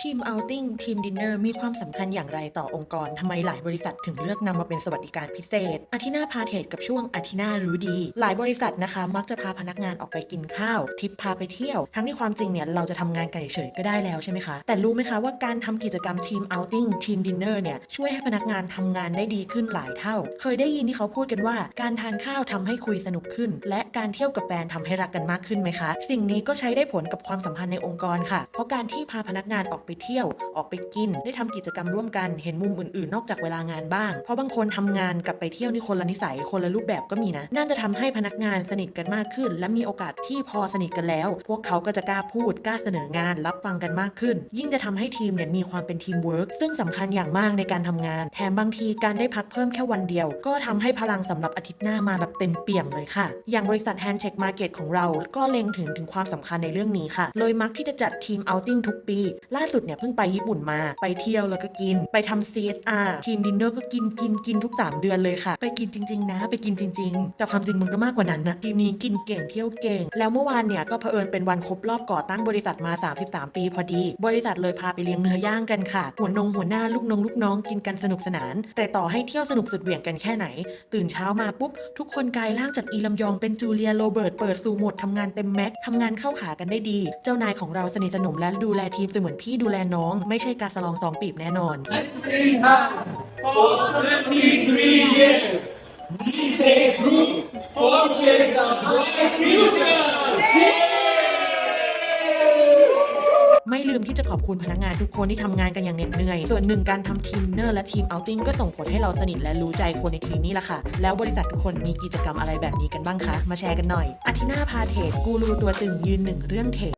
ทีมเอาติ้งทีมดินเนอร์มีความสำคัญอย่างไรต่อองค์กรทำไมหลายบริษัทถึงเลือกนำมาเป็นสวัสดิการพิเศษอาทินาพาเทรดกับช่วงอาทินารู้ดี หลายบริษัทนะคะ มักจะพาพนักงานออกไปกินข้าว ทิปพาไปเที่ยว ทั้งที่ความจริงเนี่ยเราจะทำงานกันเฉยๆก็ได้แล้วใช่ไหมคะ แต่รู้ไหมคะว่าการทำกิจกรรมทีมเอาติ้งทีมดินเนอร์เนี่ยช่วยให้พนักงานทำงานได้ดีขึ้นหลายเท่า เคยได้ยินที่เขาพูดกันว่า การทานข้าวทำให้คุยสนุกขึ้น และการเที่ยวกับแฟนทำให้รักกันมากขึ้นไหมคะ สิ่งนี้ก็ใช้ได้ผลกับความสัมพันธ์ในองค์กรค่ะ เพราะการที่พาพนักงานออกไปเที่ยว ออกไปกิน ได้ทำกิจกรรมร่วมกัน เห็นมุมอื่นๆ นอกจากเวลางานบ้าง เพราะบางคนทำงานกับไปเที่ยวนี่คนละนิสัย คนละรูปแบบก็มีนะ น่าจะทำให้พนักงานสนิทกันมากขึ้น และมีโอกาสที่พอสนิทกันแล้ว พวกเขาก็จะกล้าพูด กล้าเสนองาน รับฟังกันมากขึ้น ยิ่งจะทำให้ทีมเนี่ยมีความเป็นทีมเวิร์กซึ่งสำคัญอย่างมากในการทำงาน แถมบางทีการได้พักเพิ่มแค่วันเดียว ก็ทำให้พลังสำหรับอาทิตย์หน้ามาแบบเต็มเปี่ยมเลยค่ะ อย่างบริษัท Handcheck Market ของเรา ก็เล็งถึงถึงความสำคัญในเรื่องนี้ค่ะ เลยมักที่จะจัดทีมเอาติ้งทุกปี ล่าสุดเนี่ยเพิ่งไปญี่ปุ่นมา ไปเที่ยวแล้วก็กิน ไปทำ CSR ทีมดินเนอร์ก็กินกินกินทุก 3 เดือนเลยค่ะ ไปกินจริง ๆ นะ ไปกินจริง ๆ แต่ความจริงมันก็มากกว่านั้นนะทีมนี้กินเก่งเที่ยวเก่ง แล้วเมื่อวานเนี่ยก็เผอิญเป็นวันครบรอบก่อตั้งบริษัทมา 33 ปีพอดี บริษัทเลยพาไปเลี้ยงเนื้อย่างกันค่ะ หัวนงหัวหน้าลูกน้องลูกน้องกินกันสนุกสนาน แต่ต่อให้เที่ยวสนุกสุดเหวี่ยงกันแค่ไหน ตื่นเช้ามาปุ๊บทุกคนกายร่างจากอีลำยองเป็นจูเลียโรเบิร์ตเปิดสู่หมดทำงานเต็มแม็กทำงานเข้าขากันได้ดี เจ้านายของเราสนิทสนมและดูแลทีมเสมือนพี่ดูแลน้องไม่ใช่การสลองสองปีบแน่นอน for 23 years. We take root, focus on bright future. ไม่ลืมที่จะขอบคุณพนักงานทุกคนที่ทำงานกันอย่างเหน็ดเหนื่อย ส่วนหนึ่งการทำทีมเนอร์และทีมเอาติ้งก็ส่งผลให้เราสนิทและรู้ใจคนในทีมนี่แหละค่ะ แล้วบริษัททุกคนมีกิจกรรมอะไรแบบนี้กันบ้างคะ มาแชร์กันหน่อยอาทินาพาเทรดกูรูตัวตึงยืนหนึ่งเรื่องเทรด